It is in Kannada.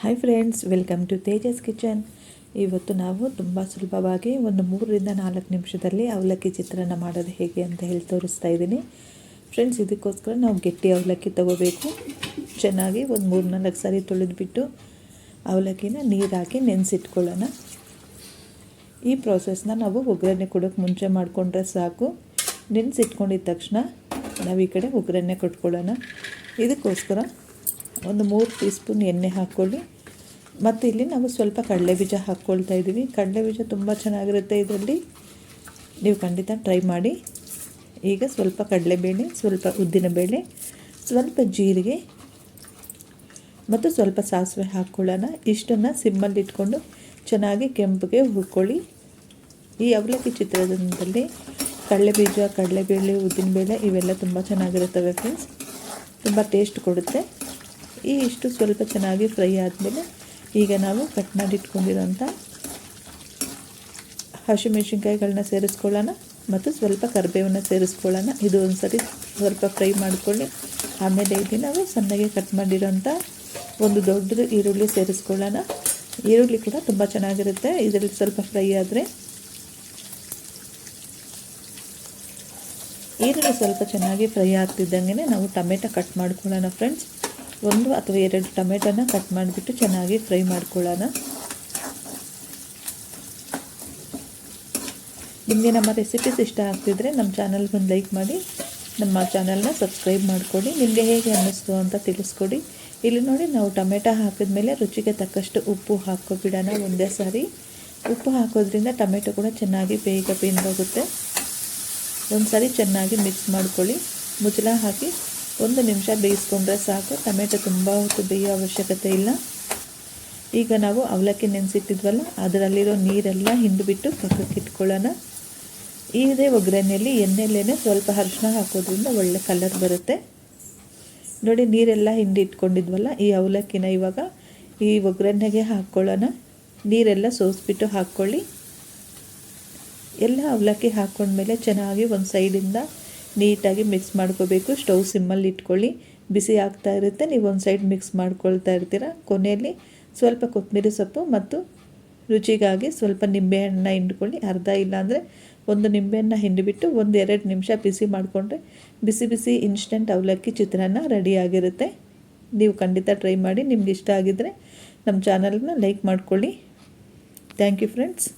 Hi friends welcome to Tejas kitchen ಇವತ್ತು ನಾವು ತುಂಬ ಸುಲಭವಾಗಿ ಒಂದು ಮೂರರಿಂದ ನಾಲ್ಕು ನಿಮಿಷದಲ್ಲಿ ಅವಲಕ್ಕಿ ಚಿತ್ರಾನ್ನ ಮಾಡೋದು ಹೇಗೆ ಅಂತ ಹೇಳಿ ತೋರಿಸ್ತಾ ಇದ್ದೀನಿ. ಫ್ರೆಂಡ್ಸ್ ಇದಕ್ಕೋಸ್ಕರ ನಾವು ಗಟ್ಟಿ ಅವಲಕ್ಕಿ ತೊಗೋಬೇಕು. ಚೆನ್ನಾಗಿ ಒಂದು ಮೂರು ನಾಲ್ಕು ಸಾರಿ ತೊಳೆದ್ಬಿಟ್ಟು ಅವಲಕ್ಕಿನ ನೀರು ಹಾಕಿ ನೆನೆಸಿಟ್ಕೊಳ್ಳೋಣ. ಈ ಪ್ರಾಸೆಸ್ನ ನಾವು ಒಗ್ಗರಣೆ ಕೊಡೋಕ್ಕೆ ಮುಂಚೆ ಮಾಡಿಕೊಂಡ್ರೆ ಸಾಕು. ನೆನೆಸಿಟ್ಕೊಂಡಿದ್ದ ತಕ್ಷಣ ನಾವು ಈ ಕಡೆ ಒಗ್ಗರಣೆ ಕೊಟ್ಕೊಳ್ಳೋಣ. ಇದಕ್ಕೋಸ್ಕರ ಒಂದು ಮೂರು ಟೀ ಸ್ಪೂನ್ ಎಣ್ಣೆ ಹಾಕ್ಕೊಳ್ಳಿ. ಮತ್ತು ಇಲ್ಲಿ ನಾವು ಸ್ವಲ್ಪ ಕಡಲೆ ಬೀಜ ಹಾಕ್ಕೊಳ್ತಾ ಇದ್ದೀವಿ. ಕಡಲೆ ಬೀಜ ತುಂಬ ಚೆನ್ನಾಗಿರುತ್ತೆ ಇದರಲ್ಲಿ. ನೀವು ಖಂಡಿತ ಟ್ರೈ ಮಾಡಿ. ಈಗ ಸ್ವಲ್ಪ ಕಡಲೆಬೇಳೆ ಸ್ವಲ್ಪ ಉದ್ದಿನಬೇಳೆ ಸ್ವಲ್ಪ ಜೀರಿಗೆ ಮತ್ತು ಸ್ವಲ್ಪ ಸಾಸಿವೆ ಹಾಕ್ಕೊಳ್ಳೋಣ. ಇಷ್ಟನ್ನು ಸಿಮ್ಮಲ್ಲಿ ಇಟ್ಕೊಂಡು ಚೆನ್ನಾಗಿ ಕೆಂಪಿಗೆ ಹುರ್ಕೊಳ್ಳಿ. ಈ ಅವಲಕ್ಕಿ ಚಿತ್ರಾನ್ನದಲ್ಲಿ ಕಡಲೆಬೀಜ ಕಡಲೆಬೇಳೆ ಉದ್ದಿನಬೇಳೆ ಇವೆಲ್ಲ ತುಂಬ ಚೆನ್ನಾಗಿರುತ್ತವೆ ಫ್ರೆಂಡ್ಸ್ ತುಂಬ ಟೇಸ್ಟ್ ಕೊಡುತ್ತೆ. ಈ ಇಷ್ಟು ಸ್ವಲ್ಪ ಚೆನ್ನಾಗಿ ಫ್ರೈ ಆದಮೇಲೆ ಈಗ ನಾವು ಕಟ್ ಮಾಡಿ ಇಟ್ಕೊಂಡಿರೋಂಥ ಹಸಿಮೆಣ್ಸಿನ್ಕಾಯಿಗಳನ್ನ ಸೇರಿಸ್ಕೊಳ್ಳೋಣ ಮತ್ತು ಸ್ವಲ್ಪ ಕರಿಬೇವನ್ನ ಸೇರಿಸ್ಕೊಳ್ಳೋಣ. ಇದು ಒಂದು ಸರಿ ಸ್ವಲ್ಪ ಫ್ರೈ ಮಾಡಿಕೊಳ್ಳಿ. ಆಮೇಲೆ ಇಲ್ಲಿ ನಾವು ಸಣ್ಣಗೆ ಕಟ್ ಮಾಡಿರೋಂಥ ಒಂದು ದೊಡ್ಡದು ಈರುಳ್ಳಿ ಸೇರಿಸ್ಕೊಳ್ಳೋಣ. ಈರುಳ್ಳಿ ಕೂಡ ತುಂಬ ಚೆನ್ನಾಗಿರುತ್ತೆ. ಇದರಲ್ಲಿ ಸ್ವಲ್ಪ ಫ್ರೈ ಆದರೆ ಈರುಳ್ಳಿ ಸ್ವಲ್ಪ ಚೆನ್ನಾಗಿ ಫ್ರೈ ಆಗ್ತಿದ್ದಂಗೆ ನಾವು ಟೊಮೆಟೊ ಕಟ್ ಮಾಡ್ಕೊಳ್ಳೋಣ, ಫ್ರೆಂಡ್ಸ್. ಒಂದು ಅಥವಾ ಎರಡು ಟೊಮೆಟೊನ ಕಟ್ ಮಾಡಿಬಿಟ್ಟು ಚೆನ್ನಾಗಿ ಫ್ರೈ ಮಾಡ್ಕೊಳ್ಳೋಣ. ನಿಮಗೆ ನಮ್ಮ ರೆಸಿಪೀಸ್ ಇಷ್ಟ ಆಗ್ತಿದ್ರೆ ನಮ್ಮ ಚಾನಲ್ಗೆ ಒಂದು ಲೈಕ್ ಮಾಡಿ, ನಮ್ಮ ಚಾನಲ್ನ ಸಬ್ಸ್ಕ್ರೈಬ್ ಮಾಡಿಕೊಡಿ ನಿಮಗೆ ಹೇಗೆ ಅನ್ನಿಸ್ತು ಅಂತ ತಿಳಿಸ್ಕೊಡಿ. ಇಲ್ಲಿ ನೋಡಿ ನಾವು ಟೊಮೆಟೊ ಹಾಕಿದ್ಮೇಲೆ ರುಚಿಗೆ ತಕ್ಕಷ್ಟು ಉಪ್ಪು ಹಾಕ್ಕೊಬಿಡೋಣ ಒಂದೇ ಸಾರಿ. ಉಪ್ಪು ಹಾಕೋದ್ರಿಂದ ಟೊಮೆಟೊ ಕೂಡ ಚೆನ್ನಾಗಿ ಬೇಗ ಬೆಂದೋಗುತ್ತೆ. ಒಂದು ಸಾರಿ ಚೆನ್ನಾಗಿ ಮಿಕ್ಸ್ ಮಾಡ್ಕೊಳ್ಳಿ. ಮುಚ್ಚಳ ಹಾಕಿ ಒಂದು ನಿಮಿಷ ಬೇಯಿಸ್ಕೊಂಡ್ರೆ ಸಾಕು. ಟೊಮೆಟೊ ತುಂಬ ಹೊತ್ತು ಬೇಯೋ ಅವಶ್ಯಕತೆ ಇಲ್ಲ. ಈಗ ನಾವು ಅವಲಕ್ಕಿ ನೆನೆಸಿಟ್ಟಿದ್ವಲ್ಲ, ಅದರಲ್ಲಿರೋ ನೀರೆಲ್ಲ ಹಿಂಡಿಬಿಟ್ಟು ಪಕ್ಕಕ್ಕೆ ಇಟ್ಕೊಳ್ಳೋಣ. ಇದೇ ಒಗ್ಗರಣೆಯಲ್ಲಿ ಎಣ್ಣೆಲ್ಲೇ ಸ್ವಲ್ಪ ಅರಿಶಿನ ಹಾಕೋದ್ರಿಂದ ಒಳ್ಳೆ ಕಲರ್ ಬರುತ್ತೆ. ನೋಡಿ, ನೀರೆಲ್ಲ ಹಿಂಡಿ ಇಟ್ಕೊಂಡಿದ್ವಲ್ಲ ಈ ಅವಲಕ್ಕಿನ ಇವಾಗ ಈ ಒಗ್ಗರಣೆಗೆ ಹಾಕ್ಕೊಳ್ಳೋಣ. ನೀರೆಲ್ಲ ಸೋಸ್ಬಿಟ್ಟು ಹಾಕ್ಕೊಳ್ಳಿ. ಎಲ್ಲ ಅವಲಕ್ಕಿ ಹಾಕ್ಕೊಂಡ್ಮೇಲೆ ಚೆನ್ನಾಗಿ ಒಂದು ಸೈಡಿಂದ ನೀಟಾಗಿ ಮಿಕ್ಸ್ ಮಾಡ್ಕೋಬೇಕು. ಸ್ಟವ್ ಸಿಮ್ಮಲ್ಲಿ ಇಟ್ಕೊಳ್ಳಿ. ಬಿಸಿ ಆಗ್ತಾ ಇರುತ್ತೆ. ನೀವು ಒಂದು ಸೈಡ್ ಮಿಕ್ಸ್ ಮಾಡ್ಕೊಳ್ತಾ ಇರ್ತೀರ? ಕೊನೆಯಲ್ಲಿ ಸ್ವಲ್ಪ ಕೊತ್ತಂಬರಿ ಸೊಪ್ಪು ಮತ್ತು ರುಚಿಗಾಗಿ ಸ್ವಲ್ಪ ನಿಂಬೆಹಣ್ಣು ಹಿಂಡ್ಕೊಳ್ಳಿ. ಅರ್ಧ ಇಲ್ಲಾಂದರೆ ಒಂದು ನಿಂಬೆಹಣ್ಣು ಹಿಂಡಿಬಿಟ್ಟು ಒಂದು ಎರಡು ನಿಮಿಷ ಬಿಸಿ ಮಾಡಿಕೊಂಡ್ರೆ ಬಿಸಿ ಬಿಸಿ ಇನ್ಸ್ಟೆಂಟ್ ಅವಲಕ್ಕಿ ಚಿತ್ರಾನ್ನ ರೆಡಿಯಾಗಿರುತ್ತೆ ನೀವು ಖಂಡಿತ ಟ್ರೈ ಮಾಡಿ. ನಿಮ್ಗೆ ಇಷ್ಟ ಆಗಿದ್ದರೆ ನಮ್ಮ ಚಾನಲ್ನ ಲೈಕ್ ಮಾಡ್ಕೊಳ್ಳಿ. Thank you friends